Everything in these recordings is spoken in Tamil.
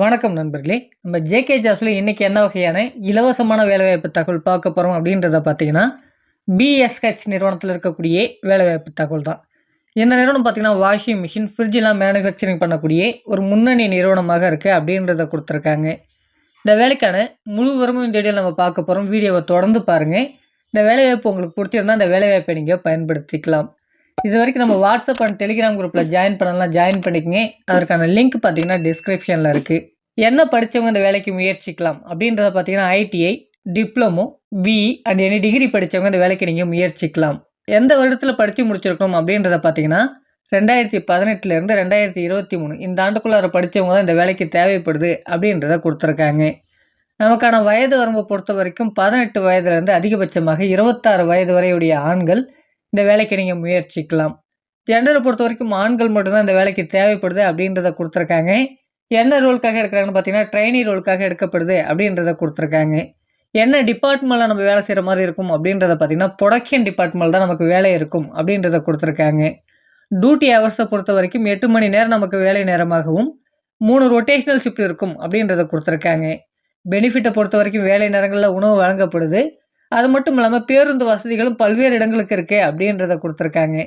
வணக்கம் நண்பர்களே. நம்ம ஜேகே ஜாப்ஸில் இன்றைக்கி என்ன வகையான இலவசமான வேலைவாய்ப்பு தகவல் பார்க்க போகிறோம் அப்படின்றத பார்த்தீங்கன்னா பிஎஸ்ஹெச் நிறுவனத்தில் இருக்கக்கூடிய வேலைவாய்ப்பு தகவல் தான் இந்த நிறுவனம் பார்த்தீங்கன்னா வாஷிங் மிஷின் ஃப்ரிட்ஜெலாம் மேனுஃபேக்சரிங் பண்ணக்கூடிய ஒரு முன்னணி நிறுவனமாக இருக்குது அப்படின்றத கொடுத்துருக்காங்க. இந்த வேலைக்கான முழு விவரமும் இந்த வீடியோவில் நம்ம பார்க்க போகிறோம் வீடியோவை தொடர்ந்து பாருங்கள் இந்த வேலைவாய்ப்பு உங்களுக்கு பிடிச்சிருந்தால் இந்த வேலைவாய்ப்பை நீங்கள் பயன்படுத்திக்கலாம். இது வரைக்கும் நம்ம வாட்ஸ்அப் அண்ட் டெலிகிராம் குரூப்பில் ஜாயின் பண்ணலாம் ஜாயின் பண்ணிக்கங்க. அதற்கான லிங்க் பார்த்தீங்கன்னா டிஸ்கிரிப்ஷனில் இருக்குது என்ன படித்தவங்க இந்த வேலைக்கு முயற்சிக்கலாம்? அப்படின்றத பார்த்தீங்கன்னா ITI diploma BE and any degree படித்தவங்க இந்த வேலைக்கு நீங்கள் முயற்சிக்கலாம். எந்த வருடத்தில் படித்து முடிச்சிருக்கணும் அப்படின்றத பார்த்தீங்கன்னா ரெண்டாயிரத்தி பதினெட்டுலேருந்து ரெண்டாயிரத்தி இருபத்தி மூணு. இந்த ஆண்டுக்குள்ளார படித்தவங்க தான் இந்த வேலைக்கு தேவைப்படுது அப்படின்றத கொடுத்துருக்காங்க. நமக்கான வயது வரம்பை பொறுத்த வரைக்கும் பதினெட்டு வயதுலேருந்து அதிகபட்சமாக இருபத்தாறு வயது வரையுடைய ஆண்கள் இந்த வேலைக்கு நீங்கள் முயற்சிக்கலாம். ஜெண்டரை பொறுத்த வரைக்கும் ஆண்கள் மட்டும்தான் இந்த வேலைக்கு தேவைப்படுது அப்படின்றத கொடுத்துருக்காங்க. என்ன ரோலுக்காக எடுக்கிறாங்கன்னு பார்த்தீங்கன்னா ட்ரைனி ரோலுக்காக எடுக்கப்படுது அப்படின்றத கொடுத்துருக்காங்க. என்ன டிபார்ட்மெண்ட்டில் நம்ம வேலை செய்கிற மாதிரி இருக்கும் அப்படின்றத பார்த்தீங்கன்னா ப்ரொடக்ஷன் டிபார்ட்மெண்ட் தான் நமக்கு வேலை இருக்கும் அப்படின்றத கொடுத்துருக்காங்க. டியூட்டி ஹவர்ஸை பொறுத்த வரைக்கும் எட்டு மணி நேரம் நமக்கு வேலை நேரமாகவும் மூணு ரொட்டேஷனல் ஷிஃப்ட் இருக்கும் அப்படின்றத கொடுத்துருக்காங்க. பெனிஃபிட்டை பொறுத்த வரைக்கும் வேலை நேரங்களில் உணவு வழங்கப்படுது. அது மட்டும் இல்லாமல் பேருந்து வசதிகளும் பல்வேறு இடங்களுக்கு இருக்குது அப்படின்றத கொடுத்துருக்காங்க.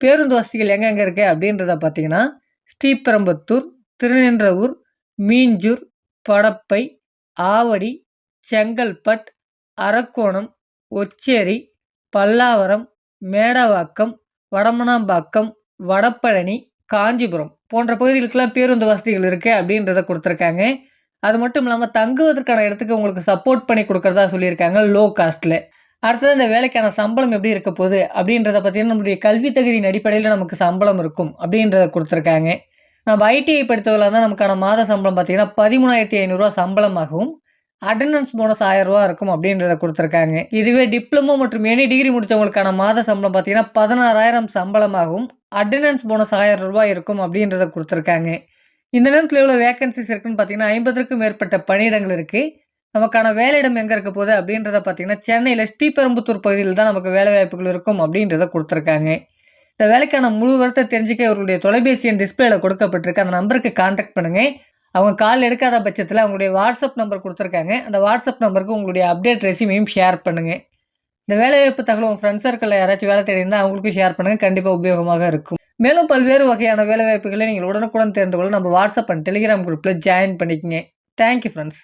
பேருந்து வசதிகள் எங்கெங்கே இருக்குது அப்படின்றத பார்த்தீங்கன்னா ஸ்ரீபெரம்பத்தூர் திருநின்றவூர் மீஞ்சூர் படப்பை ஆவடி செங்கல்பட் அரக்கோணம் ஒச்சேரி பல்லாவரம் மேடவாக்கம் வடமனாம்பாக்கம் வடபழனி காஞ்சிபுரம் போன்ற பகுதிகளுக்கெல்லாம் பேருந்து வசதிகள் இருக்குது அப்படின்றத கொடுத்துருக்காங்க. அது மட்டும் இல்லாமல் தங்குவதற்கான இடத்துக்கு உங்களுக்கு சப்போர்ட் பண்ணி கொடுக்குறதா சொல்லியிருக்காங்க லோ. காஸ்ட்டில் அடுத்தது இந்த வேலைக்கான சம்பளம் எப்படி இருக்க போகுது அப்படின்றத பார்த்தீங்கன்னா நம்மளுடைய கல்வி தகுதியின் அடிப்படையில் நமக்கு சம்பளம் இருக்கும் அப்படின்றத கொடுத்துருக்காங்க. நம்ம ஐடிஐ படித்தவர்களாக இருந்தால் நமக்கான மாத சம்பளம் பார்த்தீங்கன்னா பதிமூணாயிரத்தி ஐநூறுரூவா சம்பளமாகவும் அட்டண்டன்ஸ் போனஸ் ஆயிரம் இருக்கும் அப்படின்றத கொடுத்துருக்காங்க. இதுவே டிப்ளமோ மற்றும் எனி டிகிரி முடித்தவங்களுக்கான மாத சம்பளம் பார்த்தீங்கன்னா பதினாறாயிரம் சம்பளமாகவும் அட்டண்டன்ஸ் போனஸ் ஆயிரம் ரூபாய் இருக்கும் அப்படின்றத கொடுத்துருக்காங்க. இந்த நேரத்தில் எவ்வளோ வேகன்சிஸ் இருக்குன்னு பார்த்தீங்கன்னா ஐம்பதுக்கும் மேற்பட்ட பணியிடங்கள் இருக்குது நமக்கான வேலையிடம் எங்கே இருக்க போகுது அப்படின்றத பார்த்தீங்கன்னா சென்னையில் ஸ்ரீபெரும்புத்தூர் பகுதியில் தான் நமக்கு வேலை வாய்ப்புகள் இருக்கும் அப்படின்றத கொடுத்துருக்காங்க. இந்த வேலைக்கான முழு வரத்தை தெரிஞ்சுக்க இவருடைய தொலைபேசி எண் டிஸ்பிளேல கொடுக்கப்பட்டிருக்கு. அந்த நம்பருக்கு கான்டாக்ட் பண்ணுங்கள் அவங்க கால் எடுக்காத பட்சத்தில் அவங்களுடைய வாட்ஸ்அப் நம்பர் கொடுத்துருக்காங்க. அந்த வாட்ஸ்அப் நம்பருக்கு உங்களுடைய அப்டேட் ரெசிமையும் ஷேர் பண்ணுங்கள் இந்த வேலைவாய்ப்பு தகவல் உங்கள் ஃப்ரெண்ட்ஸ் சர்க்கிளில் யாராச்சும் வேலை தேடி இருந்தால் அவங்களுக்கும் ஷேர் பண்ணுங்கள் கண்டிப்பாக உபயோகமாக இருக்கும். மேலும் பல்வேறு வகையான வேலைவாய்ப்புகளை நீங்கள் உடனுக்குடன் தெரிந்து கொள்ள நம்ம வாட்ஸ்அப் அண்ட் டெலிகிராம் குரூப்பில் ஜாயின் பண்ணிக்கங்க. Thank you friends